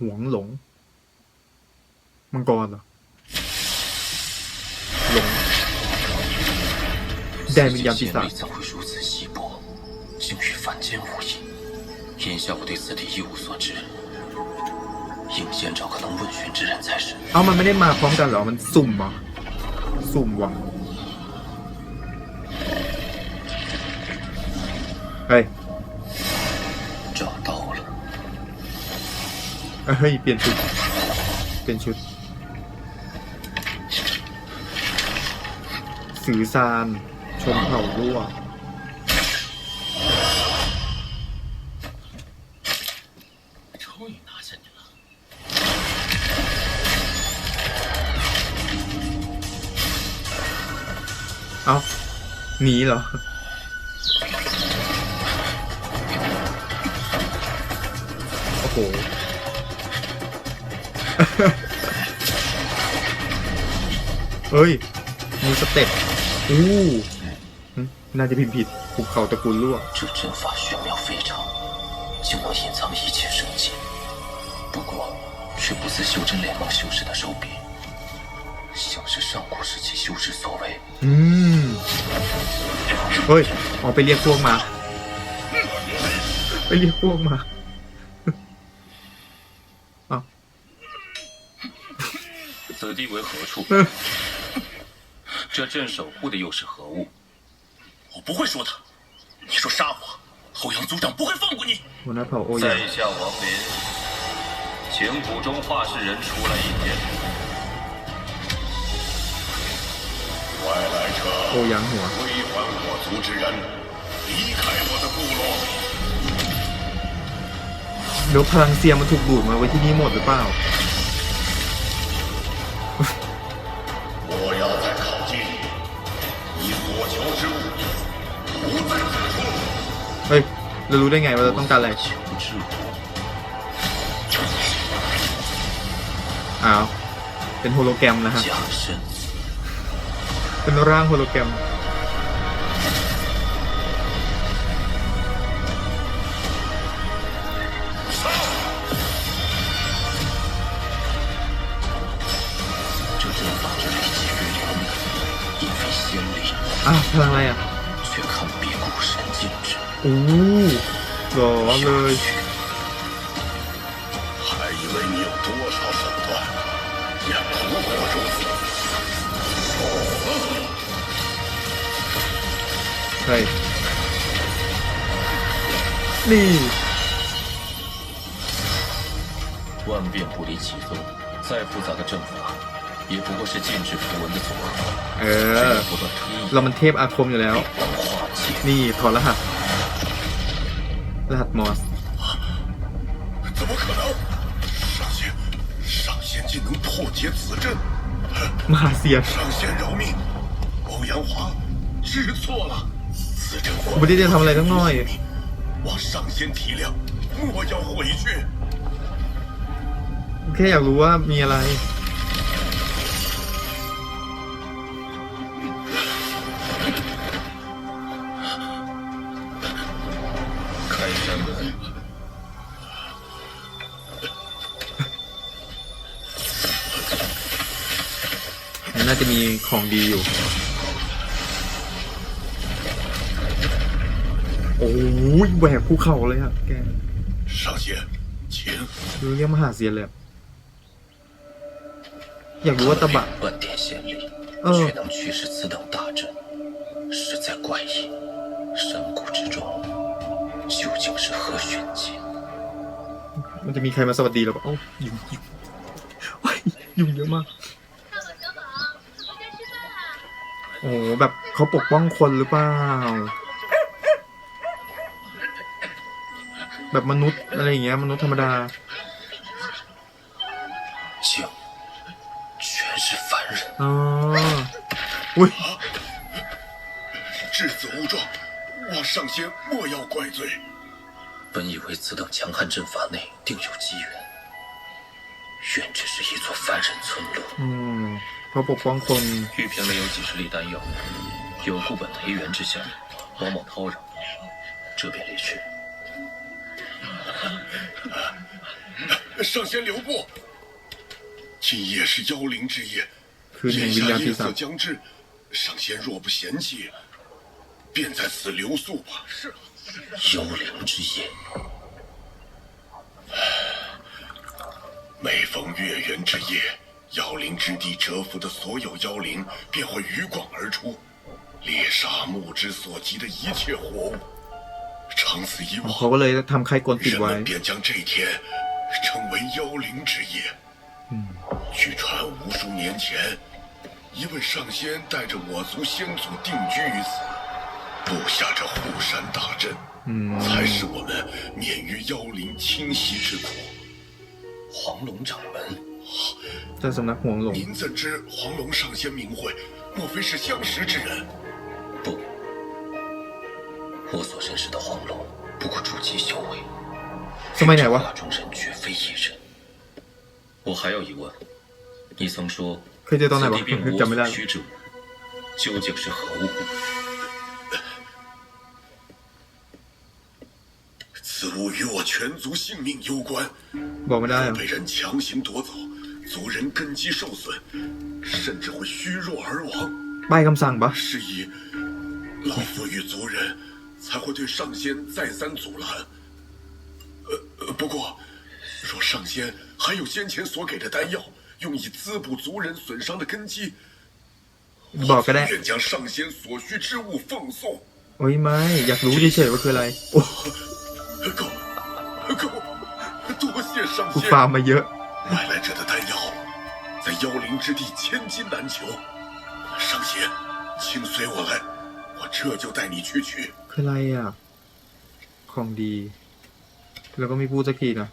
หวงหลง มังกรเหรอ หลง แดนวิญญาณปีศาจ 怎会如此稀薄，竟与凡间无异。眼下我对此地一无所知，应先找个能问询之人才是。 เอามันไม่ได้มาพร้อมกันเหรอ มันสุ่มเหรอ สุ่มว่ะ เฮ้ย เปลี่ยนชุด เปลี่ยนชุด สื่อซาน ชนเผ่ารั่ว 终于拿下你了。 เอ้าหนีเหรอ โอ้โห เฮ้ย มีสเต็ปอู้หึน่าจะพิมพ์ผิดภูเขาตระกูลรั่ว 这阵法玄妙非常，竟能隐藏一切生机。不过，却不似修真联盟修士的手笔，像是上古时期修士所为。 อืม เฮ้ย ออกไปเรียกพวกมา ไปเรียกพวกมา อ้าว 此地为何处？ 嗯这镇守护的又是何物？我不会说他。你说杀我，后阳族长不会放过你。 หัวหน้าเผ่าโอยัน 在下王林，请谷中画事人出来一见。外来者， โอยังหัว 归还我族之人，离开我的部落。 เดี๋ยวพลังเซียมมันถูกดูดมาไว้ที่นี่หมดหรือเปล่า เฮ้ยเรารู้ได้ไงว่าเราต้องการอะไรอ้าวเป็นโฮโลแกรมนะฮะเป็นร่างโฮโลแกรมอาะพลังอะไรอะ อู้หรอเลย 还以为你有多少手段，也不过如此。 เฮ้ย นี่ 万变不离其宗，再复杂的阵法，也不过是禁制符文的组合。 เอ 只 อ 要不断推演， เรามันเทพอาคมอยู่แล้ว 能化解。 นี่ถอดรหัส รหัสมอส 怎么可能？上仙，上仙竟能破解此阵！ มหาเซียน 上仙饶命！欧阳华知错了，此阵 ไม่ได้จะทำอะไรทั้งน้อย 望上仙体谅，莫要回去。 แค่อยากรู้ว่ามีอะไร ของดีอยู่ โอ้ยแหวกภูเขาเลยอะแก 上仙，请。 ดูเรียกมหาเซียนเลยอะอยากรู้ว่าตะบะ 万点仙力，嗯却能驱使此等大阵，实在怪异。山谷之中，究竟是何玄机？ มันจะมีใครมาสวัสดีเราปะโอ้ายุงยุงโอ้ยยุงเยอะมาก โอ้โหแบบเขาปกป้องคนหรือเปล่า แบบมนุษย์อะไรอย่างเงี้ย มนุษย์ธรรมดา 竟全是凡人。 อ๋อ อุ้ย 至此无状，望上仙莫要怪罪。本以为此等强悍阵法内定有机缘，原只是一座凡人村落。 อืม เขาปกป้องคน 玉瓶里有几十粒丹药，有固本培元之效。王某叨扰，这便离去。 上仙留步！今夜是妖灵之夜， คืนแห่ง 眼 วิญญา 下 ณปี 夜 ศา 色 จ 将至，上仙若不嫌弃，便在此留宿吧。是。幽灵之夜，每逢月圆之夜， 妖灵之地蛰伏的所有妖灵便会鱼贯而出，猎杀目之所及的一切活物。长此以往，他们便将这天称为妖灵之夜。嗯。据传无数年前，一位上仙带着我族先祖定居于此，布下这护山大阵，嗯，才使我们免于妖灵侵袭之苦。黄龙掌门。这是什么黄龙您怎知黄龙上仙名讳莫非是相识之人？不我所认识的黄龙不过筑基修为怎么眼光中人绝非一人。我还有疑问你曾说此地并无我所需之物究竟是何物？此物与我全族性命攸关我们被人强行夺走族人根基受损，甚至会虚弱而亡。 ป้ายคำสั่งปะ 是以老夫与族人才会对上仙再三阻拦。呃呃，不过若上仙还有先前所给的丹药，用以滋补族人损伤的根基， บอกก็ได้ 愿将上仙所需之物奉送。 โอ้ยไม่ อยากรู้เฉยๆว่าคืออะไร โอ้ 够，够，多谢上 กู 仙！ ฟาร์มมาเยอะ 外来者的丹药，在妖灵之地千金难求。上仙，请随我来，我这就带你去取。 คืออะไรอ่ะ ของดี แล้วก็ไม่พูดสักทีนะ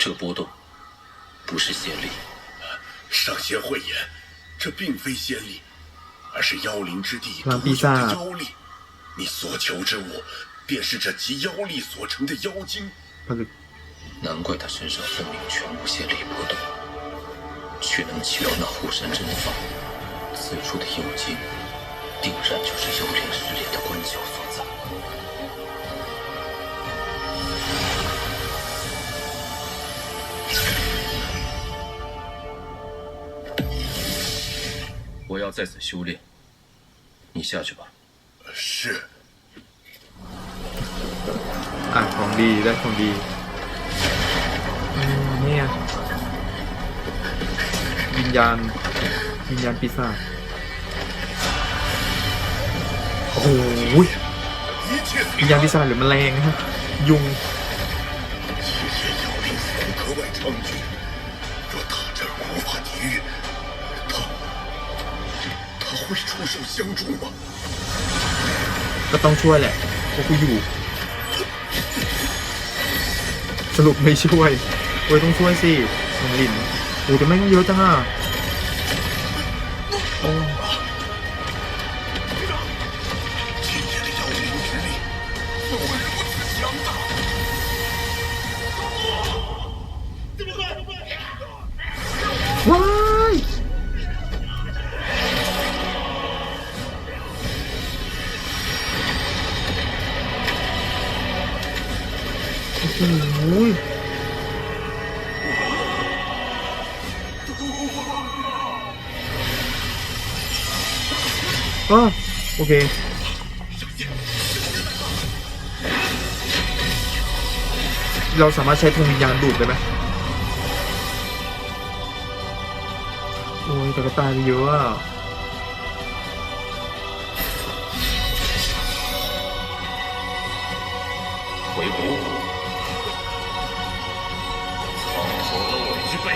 这波动不是仙力，上仙慧眼，这并非仙力，而是妖灵之地独让有的陛下妖力。你所求之物，便是这集妖力所成的妖精。 ผลึก 难怪他身上分明全无仙力波动，却能起到那护山阵法。此处的妖精，定然就是幽灵试炼的关窍所在。我要在此修炼，你下去吧。是， อ่ะ ของดีได้ของดีอืม เนี่ย วิญญาณ วิญญาณปีศาจโอ้โหวิญญาณปีศาจหรือแมลงฮะยุงก็ต้องช่วยแหละพราะกูอยู่ สรุปไม่ช่วย เว้ยต้องช่วยสิหลินโอ้แต่แม่งเยอะจังอะโอ้ว้ายโอ้ย หอ๋อโอเค เราสามารถใช้ธงวิญญาณดูดได้ไหม โอ้ยแต่ก็ตายไปเยอะอ่ะ 回五谷，苍头了我之辈，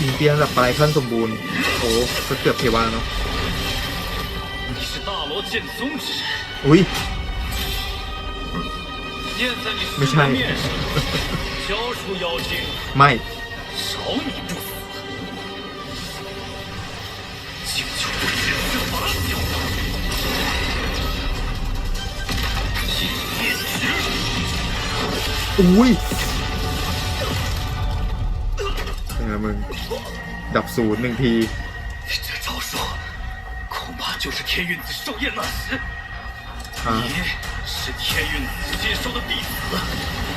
มีเพียงระดับปลายขั้นสมบูรณ์ โอ้ก็เกือบเทวาเนาะอุ้ยไม่ใช่ ไม่ อุ้ยเป็นไงมึง ดับศูนย์หนึ่งที就是天运子寿宴那时，你是天运子接收的弟子。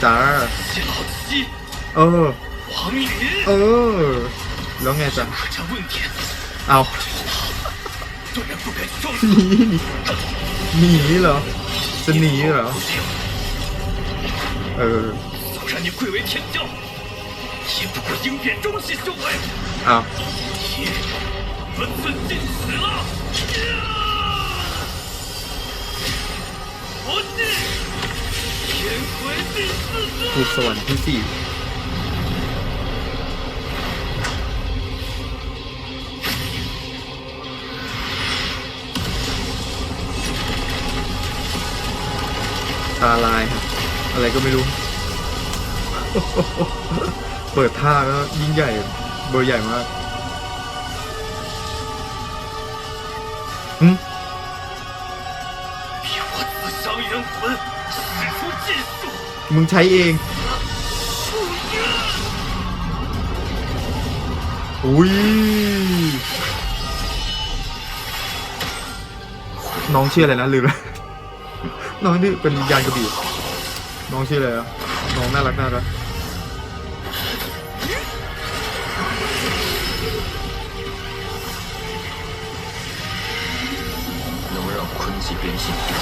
咋儿？是老七。哦。王云。哦。然后咋？可将问天。啊。断然不肯收。你你你了？真你了？ เออเอาคือส่วนที่สี่ตาลายครับ อะไรก็ไม่รู้ เปิดท่าแล้วยิ่งใหญ่ เบอร์ใหญ่มากมึงใช้เอง อุ้ย น้องเชื่ออะไรนะลืมแล้วน้องนี่เป็นยานกระบี่ น้องชื่ออะไรอะน้องน่ารักน่ารัก 能让坤极变性一样，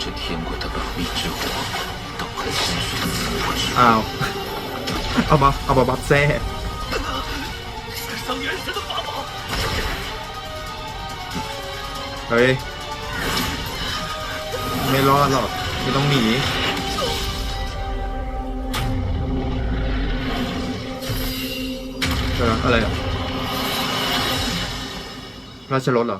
这天国的本命之火，倒还真是个自我之 อ้าว เอามา เอามาบัฟแซ่ 自伤元神的法宝。 เฮ้ย ไม่รอ อก ไม่ต้องหนี เอออะไรอ่ะ ราชรถเหรอ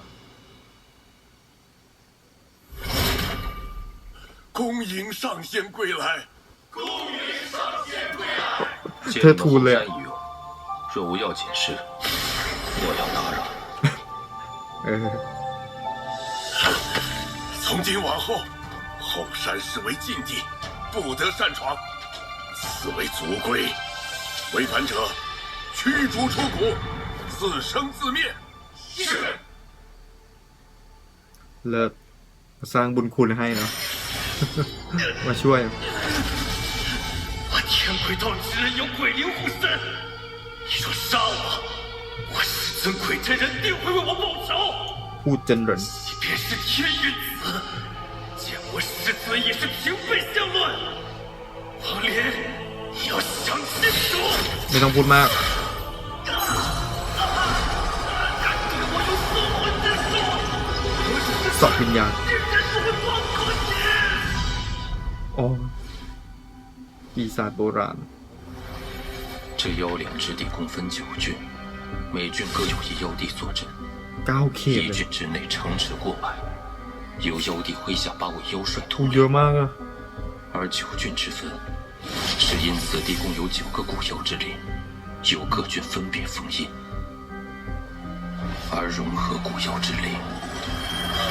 恭迎上仙归来。见这了图了呀后山已有，若无要紧事，莫要打扰。 เออ 从今往后，后山视为禁地，不得擅闯。此为族规，违反者 驱逐出谷，自生自灭。是。 เลิกสร้างบุญคุณให้เนาะ มาช่วย 我天魁道之人有鬼灵护身，你若杀我，我师尊鬼真人定会为我报仇。 พูดเจนเหริน 即便是天运子，见我师尊也是平辈相论。王林，你要想清楚。 ไม่ต้องพูดมาก 十片人。哦，比赛不然。这妖岭之地共分九郡，每郡各有一妖帝坐镇。一郡之内城池过百，由妖帝麾下八位妖帅统领。而九郡之分，是因此地共有九个古妖之灵，由各郡分别封印。而融合古妖之灵，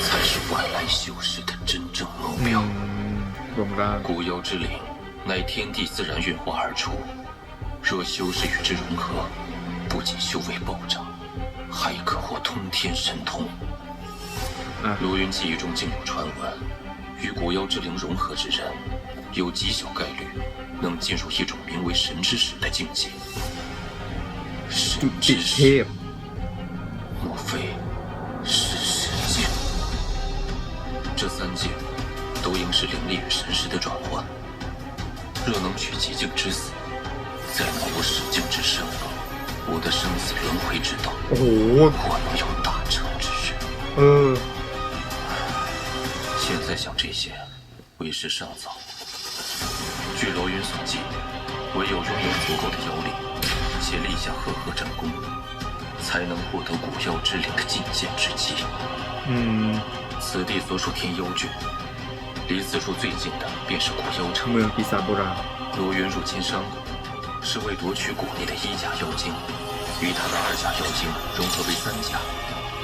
才是外来修士的真正目标。古妖之灵，乃天地自然运化而出。若修士与之融合，不仅修为暴涨，还可获通天神通。罗云记忆中竟有传闻，与古妖之灵融合之人，有极小概率能进入一种名为神之始的境界。神之始，莫非？三界都应是灵力与神识的转换。若能取极境之死再能有始境之生我的生死轮回之道我能有大成之日嗯。现在想这些为时尚早。据罗云所记唯有拥有足够的妖力且立下赫赫战功才能获得古妖之灵的进阶之机。嗯。此地所属天幽郡，离此处最近的便是古幽城。第三，罗云入侵山，是为夺取谷内的一甲妖精，与他的二甲妖精融合为三甲，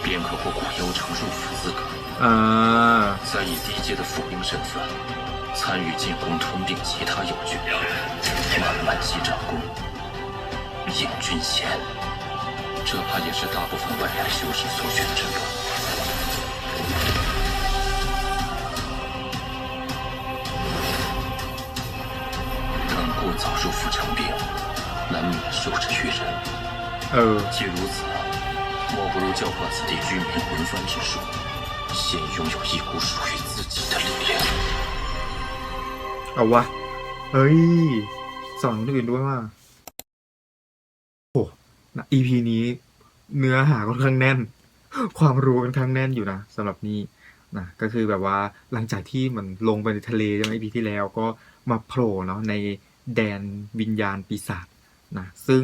便可获古幽城入府资格。嗯，再以低阶的府兵身份，参与进攻吞并其他妖郡，慢慢积战功，引军衔。这怕也是大部分外来修士所选之路。早入府成病，难免受制于人。 เออ 既如此，莫不如教化此地居民魂幡之术，先拥有一股属于自己的力量。 เอาวะ เอ้ย สอนคนอื่นด้วยว่า โอ้นะ EP นี้ เนื้อหาค่อนข้างแน่น ความรู้ค่อนข้างแน่นอยู่นะสำหรับนี่นะก็คือแบบว่าหลังจากที่มันลงไปในทะเลใช่ไหม EP ที่แล้วก็มาโผล่เนาะใน แดนวิญญาณปีศาจนะซึ่ง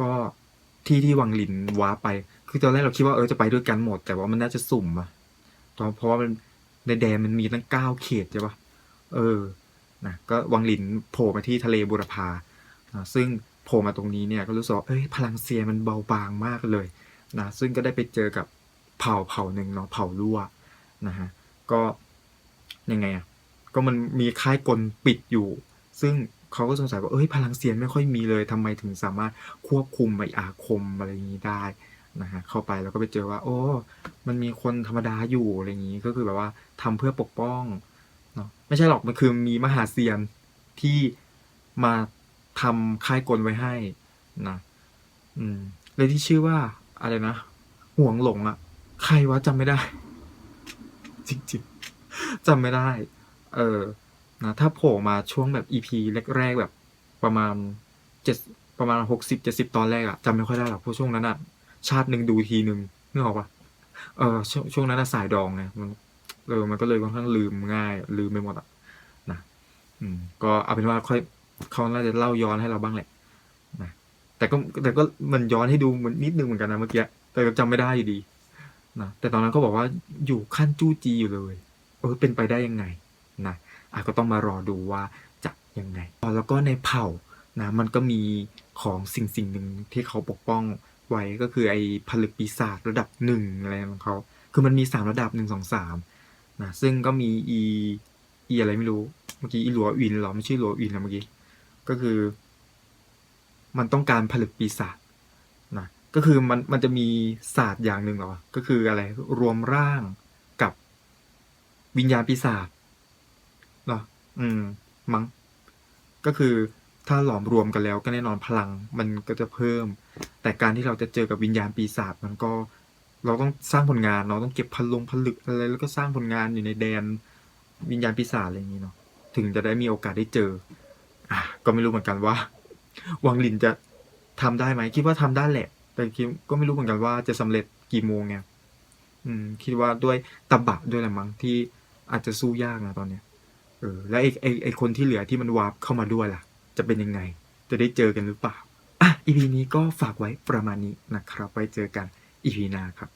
ก็ที่ที่วังลินว้าไป คือตอนแรกเราคิดว่าเออจะไปด้วยกันหมด แต่ว่ามันน่าจะสุ่มอะตอนเพราะว่ามันในแดนมันมีตั้งเก้าเขตใช่ปะเออนะก็วังลินโผล่มาที่ทะเลบุรพานะซึ่งโผล่มาตรงนี้เนี่ยก็รู้สึกว่าเอ้ยพลังเซียมันเบาบางมากเลยนะซึ่งก็ได้ไปเจอกับเผ่าเผ่าหนึ่งเนาะเผ่าลั่วนะฮะก็ยังไงอะก็มันมีค่ายกลปิดอยู่ ซึ่ง เขาก็สงสัยว่าเอ้ยพลังเซียนไม่ค่อยมีเลยทำไมถึงสามารถควบคุมไออาคมอะไรอย่างนี้ได้นะฮะเข้าไปแล้วก็ไปเจอว่า โอ้ มันมีคนธรรมดาอยู่อะไรอย่างนี้ก็คือแบบว่าทำเพื่อปกป้องเนาะไม่ใช่หรอกมันคือมีมหาเซียนที่มาทำค่ายกลไว้ให้นะอืมเลยที่ชื่อว่าอะไรนะห่วงหลงอะใครวะจำไม่ได้ จริงๆจำไม่ได้ เออ นะถ้าโผล่มาช่วงแบบอีพีแรกๆแบบประมาณเจ็ดประมาณหกสิบเจ็ดสิบตอนแรกอะจำไม่ค่อยได้หรอกเพราะช่วงนั้นอะชาติหนึ่งดูทีหนึ่งนึกออกปะเออช่วงช่วงนั้นอะสายดองไงมันเออมันก็เลยค่อนข้างลืมง่าย ลืมไปหมดอะนะอืม ก็เอาเป็นว่าค่อยเขาน่าจะเล่าย้อนให้เราบ้างแหละนะแต่ก็แต่ก็มันย้อนให้ดูมือนนิดนึงเหมือนกันนะเมื่อกี้แต่ก็จำไม่ได้อยู่ดีนะแต่ตอนนั้นก็บอกว่าอยู่ขั้นจู้จีอยู่เลยเออเป็นไปได้ยังไงนะ อะก็ต้องมารอดูว่าจะยังไงแล้วก็ในเผ่านะมันก็มีของสิ่งสิ่งหนึ่งที่เขาปกป้องไว้ก็คือไอ้ผลึกปีศาจระดับหนึ่งอะไรของเขาคือมันมีสามระดับหนึ่งสองสามนะซึ่งก็มีอีอีอะไรไม่รู้เมื่อกี้อีหลัวอินหรอไม่ใช่หลัวอินนะเมื่อกี้ก็คือ มันต้องการผลึกปีศาจนะก็คือมันมันจะมีศาสตร์อย่างหนึ่งหรอก็คืออะไรรวมร่างกับวิญญาณปีศาจ อืม มั้ง ก็คือถ้าหลอมรวมกันแล้วก็แน่นอนพลังมันก็จะเพิ่ม แต่การที่เราจะเจอกับวิญญาณปีศาจมันก็ เราต้องสร้างผลงานเราต้องเก็บพลงผลึกอะไรแล้วก็สร้างผลงานอยู่ในแดนวิญญาณปีศาจอะไรอย่างนี้เนาะถึงจะได้มีโอกาสได้เจอ อะก็ไม่รู้เหมือนกันว่า วังลินจะทำได้ไหมคิดว่าทำได้แหละ แต่คิดก็ไม่รู้เหมือนกันว่าจะสำเร็จกี่โมงไงอืม คิดว่าด้วยตบะด้วยแหละมั้งที่อาจจะสู้ยากนะตอนเนี้ย เออแล้วไอ้ไอ้ไอ้คนที่เหลือที่มันวาร์ปเข้ามาด้วยล่ะ จะเป็นยังไง จะได้เจอกันหรือเปล่าอะอีพีนี้ก็ฝากไว้ประมาณนี้นะครับ ไว้เจอกันอีพีหน้าครับ